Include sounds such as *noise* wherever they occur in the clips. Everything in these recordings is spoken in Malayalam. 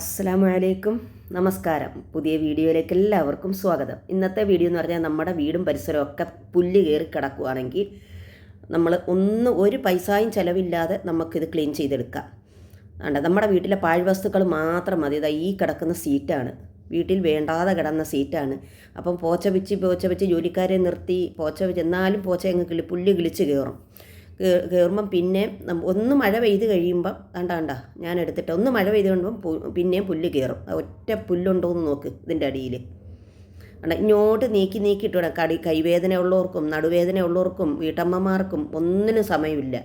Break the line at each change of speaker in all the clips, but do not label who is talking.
അസ്സലാമു അലൈക്കും നമസ്കാരം. പുതിയ വീഡിയോയിലേക്ക് എല്ലാവർക്കും സ്വാഗതം. ഇന്നത്തെ വീഡിയോ എന്ന് പറഞ്ഞാൽ നമ്മുടെ വീടും പരിസരവും ഒക്കെ പുല്ല് കയറി കിടക്കുകയാണെങ്കിൽ നമ്മൾ ഒന്ന് ഒരു പൈസയും ചിലവില്ലാതെ നമുക്കിത് ക്ലീൻ ചെയ്തെടുക്കാം. അണ്ട നമ്മുടെ വീട്ടിലെ പാഴ്വസ്തുക്കൾ മാത്രം മതി. ഇതാ ഈ കിടക്കുന്ന സീറ്റാണ്. വീട്ടിൽ വേണ്ടാതെ കിടന്ന സീറ്റാണ്. അപ്പം പോച്ച വെച്ച് പോച്ച വെച്ച് ജോലിക്കാരെ നിർത്തി പോച്ച വെച്ച് എന്നാലും പോച്ച അങ്ങ് കിളി പുല്ല് കിളിച്ച് കയറും. കയറുമ്പം പിന്നെ ഒന്ന് മഴ പെയ്ത് കഴിയുമ്പം കണ്ട കണ്ട ഞാൻ എടുത്തിട്ട് ഒന്ന് മഴ പെയ്ത് കഴിയുമ്പം പിന്നെയും പുല്ല് കയറും ഒറ്റ പുല്ലുണ്ടോ എന്ന് നോക്ക് ഇതിന്റെ അടിയിൽ കണ്ട ഇങ്ങോട്ട് നീക്കി നീക്കിയിട്ട് വേണം കടി കൈവേദന ഉള്ളവർക്കും നടുവേദന ഉള്ളവർക്കും വീട്ടമ്മമാർക്കും ഒന്നിനും സമയമില്ല.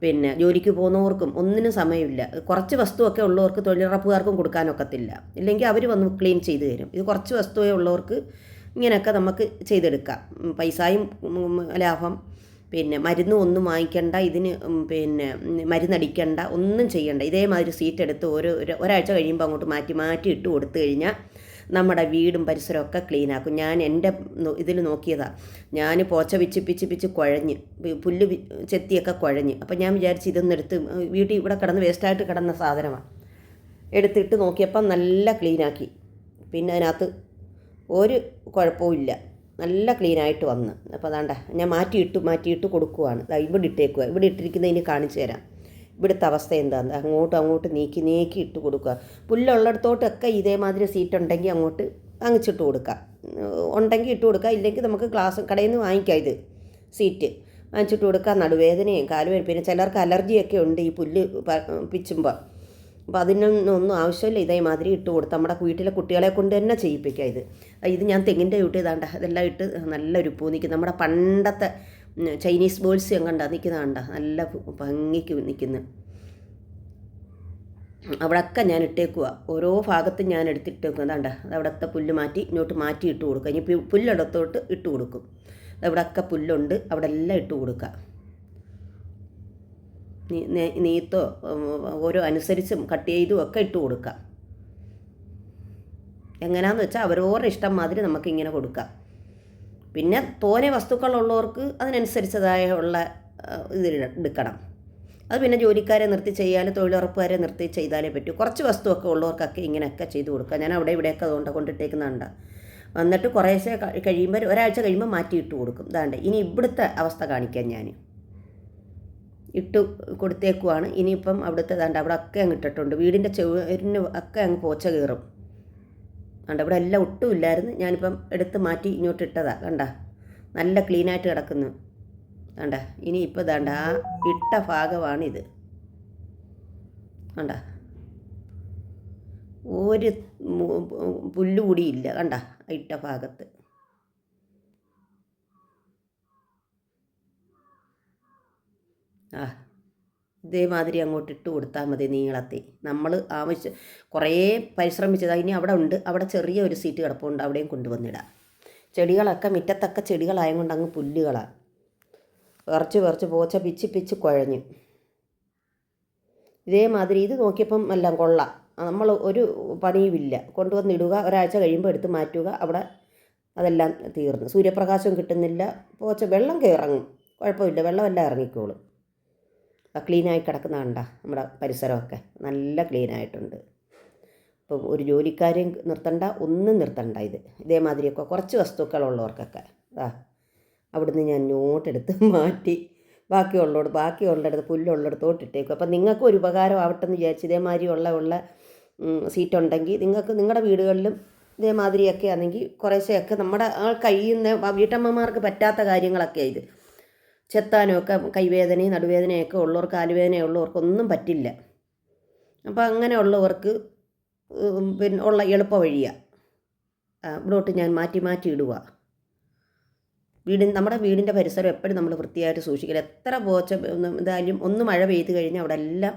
പിന്നെ ജോലിക്ക് പോകുന്നവർക്കും ഒന്നിനും സമയമില്ല. കുറച്ച് വസ്തുവൊക്കെ ഉള്ളവർക്ക് തൊഴിലുറപ്പുകാർക്കും കൊടുക്കാനൊക്കത്തില്ല ഇല്ലെങ്കിൽ അവർ വന്ന് ക്ലീൻ ചെയ്ത് തരും. ഇത് കുറച്ച് വസ്തുവേ ഉള്ളവർക്ക് ഇങ്ങനെയൊക്കെ നമുക്ക് ചെയ്തെടുക്കാം. പൈസയും ലാഭം പിന്നെ മരുന്ന് ഒന്നും വാങ്ങിക്കണ്ട ഇതിന് പിന്നെ മരുന്നടിക്കേണ്ട ഒന്നും ചെയ്യണ്ട. ഇതേമാതിരി സീറ്റ് എടുത്ത് ഓരോ ഒരു- ഒരാഴ്ച കഴിയുമ്പോൾ അങ്ങോട്ട് മാറ്റി മാറ്റി ഇട്ട് കൊടുത്തു കഴിഞ്ഞാൽ നമ്മുടെ വീടും പരിസരവും ഒക്കെ ക്ലീൻ ആക്കും. ഞാൻ എന്റെ ഇതിൽ നോക്കിയതാണ് ഞാൻ പോച്ച പിച്ച് പിച്ച് പിച്ച് കുഴഞ്ഞ് പുല്ല് ചെത്തിയൊക്കെ കുഴഞ്ഞ്. അപ്പം ഞാൻ വിചാരിച്ച് ഇതൊന്നും എടുത്ത് വീട്ടിൽ ഇവിടെ കിടന്ന് വേസ്റ്റായിട്ട് കിടന്ന സാധനമാണ് എടുത്തിട്ട് നോക്കിയപ്പം നല്ല ക്ലീനാക്കി പിന്നെ അതിനകത്ത് ഒരു കുഴപ്പവും നല്ല ക്ലീനായിട്ട് വന്ന്. അപ്പോൾ അതാണ്ട ഞാൻ മാറ്റിയിട്ട് മാറ്റിയിട്ട് കൊടുക്കുവാണ്. ഇവിടെ ഇട്ടേക്കുക ഇവിടെ ഇട്ടിരിക്കുന്നതിന് കാണിച്ചു തരാം. ഇവിടുത്തെ അവസ്ഥ എന്താണ് അങ്ങോട്ടും അങ്ങോട്ട് നീക്കി നീക്കി ഇട്ട് കൊടുക്കുക പുല്ലുള്ളിടത്തോട്ടൊക്കെ ഇതേമാതിരി സീറ്റ് ഉണ്ടെങ്കിൽ അങ്ങോട്ട് അങ്ങിച്ചിട്ട് കൊടുക്കാം. ഉം, ഉണ്ടെങ്കിൽ ഇട്ട് കൊടുക്കുക ഇല്ലെങ്കിൽ നമുക്ക് ക്ലാസ് കടയിൽ നിന്ന് വാങ്ങിക്കാം ഇത് സീറ്റ് വാങ്ങിച്ചിട്ട് കൊടുക്കുക നടുവേദനയും കാലുവേദന പിന്നെ ചിലർക്ക് അലർജിയൊക്കെ ഉണ്ട് ഈ പുല്ല് പിച്ചുമ്പോൾ അപ്പോൾ അതിനൊന്നും ആവശ്യമില്ല. ഇതേമാതിരി ഇട്ട് കൊടുത്ത് നമ്മുടെ വീട്ടിലെ കുട്ടികളെ കൊണ്ട് തന്നെ ചെയ്യിപ്പിക്കുക ഇത്. ഇത് ഞാൻ തെങ്ങിന്റെ ചുട്ടി ഇതാണ്ട ഇതെല്ലാം ഇട്ട് നല്ലൊരു പൂ നിൽക്കും നമ്മുടെ പണ്ടത്തെ ചൈനീസ് ബോൾസ് എങ്ങണ്ട നിൽക്കുന്നതാണ്ട നല്ല ഭംഗിക്ക് നിൽക്കുന്നു. അവിടെയൊക്കെ ഞാൻ ഇട്ടേക്കുക ഓരോ ഭാഗത്തും ഞാൻ എടുത്തിട്ടേക്കുക അതാണ്ട അവിടുത്തെ പുല്ല് മാറ്റി ഇങ്ങോട്ട് മാറ്റി ഇട്ട് കൊടുക്കുക ഇനി പുല്ലിടത്തോട്ട് ഇട്ട് കൊടുക്കും. അവിടെയൊക്കെ പുല്ലുണ്ട്. അവിടെ എല്ലാം ഇട്ട് കൊടുക്കുക നീ- നീത്തോ ഓരോ അനുസരിച്ചും കട്ട് ചെയ്തും ഒക്കെ ഇട്ട് കൊടുക്കാം എങ്ങനെയാന്ന് വെച്ചാൽ അവരോരുടെ ഇഷ്ടം മാതിരി നമുക്കിങ്ങനെ കൊടുക്കാം. പിന്നെ തോനെ വസ്തുക്കളുള്ളവർക്ക് അതിനനുസരിച്ചതായ ഉള്ള ഇതിൽ എടുക്കണം. അത് പിന്നെ ജോലിക്കാരെ നിർത്തി ചെയ്യാൻ തൊഴിലുറപ്പുകാരെ നിർത്തി ചെയ്താലേ പറ്റൂ. കുറച്ച് വസ്തുവൊക്കെ ഉള്ളവർക്കൊക്കെ ഇങ്ങനെയൊക്കെ ചെയ്തു കൊടുക്കാം ഞാൻ അവിടെ ഇവിടെയൊക്കെ അതുകൊണ്ട് കൊണ്ടിട്ടേക്കുന്നുണ്ട് എന്നിട്ട് കുറേശ്ശെ കഴിയുമ്പോൾ ഒരാഴ്ച കഴിയുമ്പോൾ മാറ്റി ഇട്ട് കൊടുക്കും. ഇതാണ്ട്. ഇനി ഇവിടുത്തെ അവസ്ഥ കാണിക്കാം ഞാൻ ഇട്ട് കൊടുത്തേക്കുവാണ്. ഇനിയിപ്പം അവിടുത്തെ ദാണ്ട് അവിടെ ഒക്കെ അങ്ങ് ഇട്ടിട്ടുണ്ട്. വീടിന്റെ ചെവിന് ഒക്കെ അങ്ങ് പോച്ച കയറും കണ്ട ഇവിടെ എല്ലാം ഒട്ടും ഇല്ലായിരുന്നു. ഞാനിപ്പം എടുത്ത് മാറ്റി ഇങ്ങോട്ട് ഇട്ടതാണ് കണ്ട? നല്ല ക്ലീനായിട്ട് കിടക്കുന്നു. കണ്ട ഇനി ഇപ്പോൾ ദാണ്ട ആ ഇട്ട ഭാഗമാണിത്. കണ്ട? ഒരു പുല്ലുകൂടിയില്ല കണ്ട? ഇട്ട ഭാഗത്ത്. ആ ഇതേമാതിരി അങ്ങോട്ട് ഇട്ട് കൊടുത്താൽ മതി നീളത്തിൽ. നമ്മൾ ആവശ്യം കുറേ പരിശ്രമിച്ചത്. ഇനി അവിടെ ഉണ്ട്. അവിടെ ചെറിയ ഒരു സീറ്റ് കിടപ്പുണ്ട്. അവിടെയും കൊണ്ടുവന്നിടാം. ചെടികളൊക്കെ മുറ്റത്തൊക്കെ ചെടികളായതുകൊണ്ട് അങ്ങ് പുല്ലുകളാണ് വിറച്ച് വിറച്ച് പോച്ച പിച്ച് പിച്ച് കുഴഞ്ഞു. ഇതേമാതിരി ഇത് നോക്കിയപ്പം എല്ലാം കൊള്ളാം. നമ്മൾ ഒരു പണിയുമില്ല. കൊണ്ടുവന്നിടുക. ഒരാഴ്ച കഴിയുമ്പോൾ എടുത്ത് മാറ്റുക. അവിടെ അതെല്ലാം തീർന്നു. സൂര്യപ്രകാശം കിട്ടുന്നില്ല. പോച്ച വെള്ളം കയറങ്ങും. കുഴപ്പമില്ല. വെള്ളമെല്ലാം ഇറങ്ങിക്കോളും. ക്ലീനായി കിടക്കുന്ന കണ്ട നമ്മുടെ പരിസരമൊക്കെ നല്ല ക്ലീനായിട്ടുണ്ട്. ഇപ്പം ഒരു ജോലിക്കാരെയും നിർത്തണ്ട ഒന്നും നിർത്തണ്ട ഇത്. ഇതേമാതിരിയൊക്കെ കുറച്ച് വസ്തുക്കളുള്ളവർക്കൊക്കെ. ആ അവിടുന്ന് ഞാൻ നോട്ടെടുത്ത് *laughs* മാറ്റി. ബാക്കിയുള്ളോട് ബാക്കിയുള്ളിടത്ത് പുല്ലുള്ളിടത്തോട്ട് ഇട്ടേക്കും അപ്പം നിങ്ങൾക്ക് ഒരു ഉപകാരം ആവട്ടെ എന്ന് വിചാരിച്ച് ഇതേമാതിരി ഉള്ള ഉള്ള സീറ്റ് ഉണ്ടെങ്കിൽ നിങ്ങൾക്ക് നിങ്ങളുടെ വീടുകളിലും ഇതേമാതിരിയൊക്കെ ആണെങ്കിൽ കുറേശ്ശെയൊക്കെ നമ്മുടെ കഴിയുന്ന വീട്ടമ്മമാർക്ക് പറ്റാത്ത കാര്യങ്ങളൊക്കെ ഇത്. ചെത്താനുമൊക്കെ കൈവേദനയും നടുവേദനയൊക്കെ ഉള്ളവർക്ക് കാലുവേദനയുള്ളവർക്ക് ഒന്നും പറ്റില്ല. അപ്പോൾ അങ്ങനെയുള്ളവർക്ക് പിന്നെ ഉള്ള എളുപ്പ വഴിയാണ് ഇവിടോട്ട് ഞാൻ മാറ്റി മാറ്റി ഇടുക. വീടിൻ നമ്മുടെ വീടിന്റെ പരിസരം എപ്പോഴും നമ്മൾ വൃത്തിയായിട്ട് സൂക്ഷിക്കണം. എത്ര പോച്ച എന്തായാലും ഒന്ന് മഴ പെയ്ത് കഴിഞ്ഞാൽ അവിടെ എല്ലാം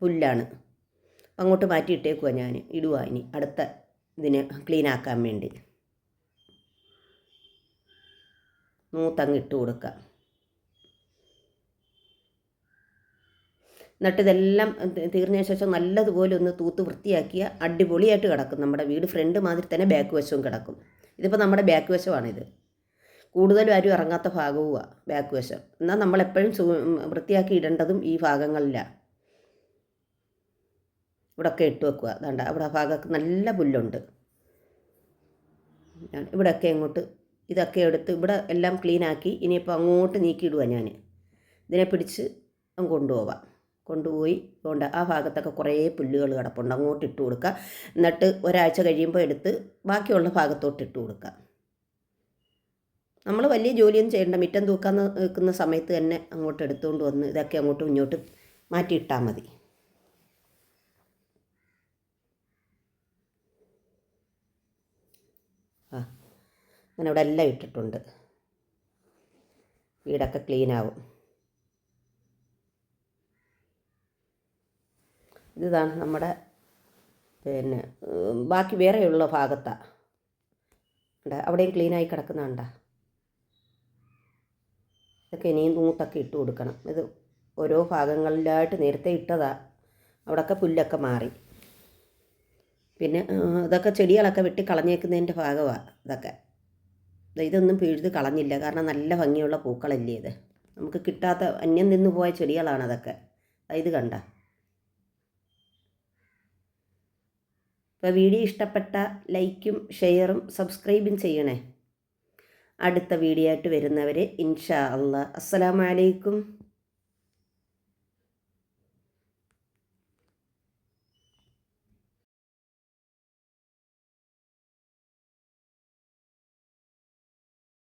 പുല്ലാണ്. അങ്ങോട്ട് മാറ്റി ഇട്ടേക്കുക ഞാൻ ഇടുക ഇനി അടുത്ത ഇതിന് ക്ലീൻ ആക്കാൻ വേണ്ടി. നൂത്തങ്ങ് ഇട്ട് കൊടുക്കുക എന്നിട്ട് ഇതെല്ലാം ശേഷം നല്ലതുപോലെ ഒന്ന് തൂത്ത് വൃത്തിയാക്കിയ അടിപൊളിയായിട്ട് കിടക്കും. നമ്മുടെ വീട് ഫ്രണ്ട് മാതിരി തന്നെ ബാക്ക് വശവും കിടക്കും. ഇതിപ്പോൾ നമ്മുടെ ബാക്ക് വശമാണിത്. കൂടുതലും ആരും ഇറങ്ങാത്ത ഭാഗവുമാണ് ബാക്ക് വശം. എന്നാൽ നമ്മളെപ്പോഴും സു വൃത്തിയാക്കി ഇടേണ്ടതും ഈ ഭാഗങ്ങളിലാണ് ഇവിടെയൊക്കെ ഇട്ട് വെക്കുക. അതാണ്ട അവിടെ ഭാഗമൊക്കെ നല്ല പുല്ലുണ്ട്. ഇവിടെയൊക്കെ ഇങ്ങോട്ട് ഇതൊക്കെ എടുത്ത് ഇവിടെ എല്ലാം ക്ലീനാക്കി ഇനിയിപ്പോൾ അങ്ങോട്ട് നീക്കിയിടുക ഞാൻ ഇതിനെ പിടിച്ച് അങ്ങ് കൊണ്ടുപോവാം. കൊണ്ടുപോയി. കൊണ്ട് ആ ഭാഗത്തൊക്കെ കുറേ പുല്ലുകൾ കിടപ്പുണ്ട്. അങ്ങോട്ട് ഇട്ട് കൊടുക്കുക. എന്നിട്ട് ഒരാഴ്ച കഴിയുമ്പോൾ എടുത്ത് ബാക്കിയുള്ള ഭാഗത്തോട്ട് ഇട്ട് കൊടുക്കുക. നമ്മൾ വലിയ ജോലിയൊന്നും ചെയ്യേണ്ട മിറ്റം തൂക്കാൻ നിൽക്കുന്ന സമയത്ത് തന്നെ അങ്ങോട്ട് എടുത്തുകൊണ്ട് വന്ന് ഇതൊക്കെ അങ്ങോട്ടും ഇങ്ങോട്ടും മാറ്റിയിട്ടാൽ മതി. ആ അങ്ങനെ ഇവിടെ എല്ലാം ഇട്ടിട്ടുണ്ട്. വീടൊക്കെ ക്ലീൻ ആവും. ഇതാണ് നമ്മുടെ പിന്നെ ബാക്കി വേറെയുള്ള ഭാഗത്താണ് അവിടെയും ക്ലീനായി കിടക്കുന്നുണ്ട? ഇതൊക്കെ ഇനിയും നൂത്തൊക്കെ ഇട്ട് കൊടുക്കണം. ഇത് ഓരോ ഭാഗങ്ങളിലായിട്ട് നേരത്തെ ഇട്ടതാ. അവിടെയൊക്കെ പുല്ലൊക്കെ മാറി. പിന്നെ ഇതൊക്കെ ചെടികളൊക്കെ വെട്ടി കളഞ്ഞേക്കുന്നതിന്റെ ഭാഗമാണ് ഇതൊക്കെ. ഇതൊന്നും പിഴുത് കളഞ്ഞില്ല. കാരണം നല്ല ഭംഗിയുള്ള പൂക്കളല്ലേ ഇത്. നമുക്ക് കിട്ടാത്ത അന്യം നിന്ന് പോയ ചെടികളാണ് അതൊക്കെ. ഇത് കണ്ട? ഇപ്പോൾ വീഡിയോ ഇഷ്ടപ്പെട്ട ലൈക്കും ഷെയറും സബ്സ്ക്രൈബും ചെയ്യണേ. അടുത്ത വീഡിയോ ആയിട്ട് വരുന്നവരെ ഇൻഷാ അള്ളാ. അസ്സലാമലൈക്കും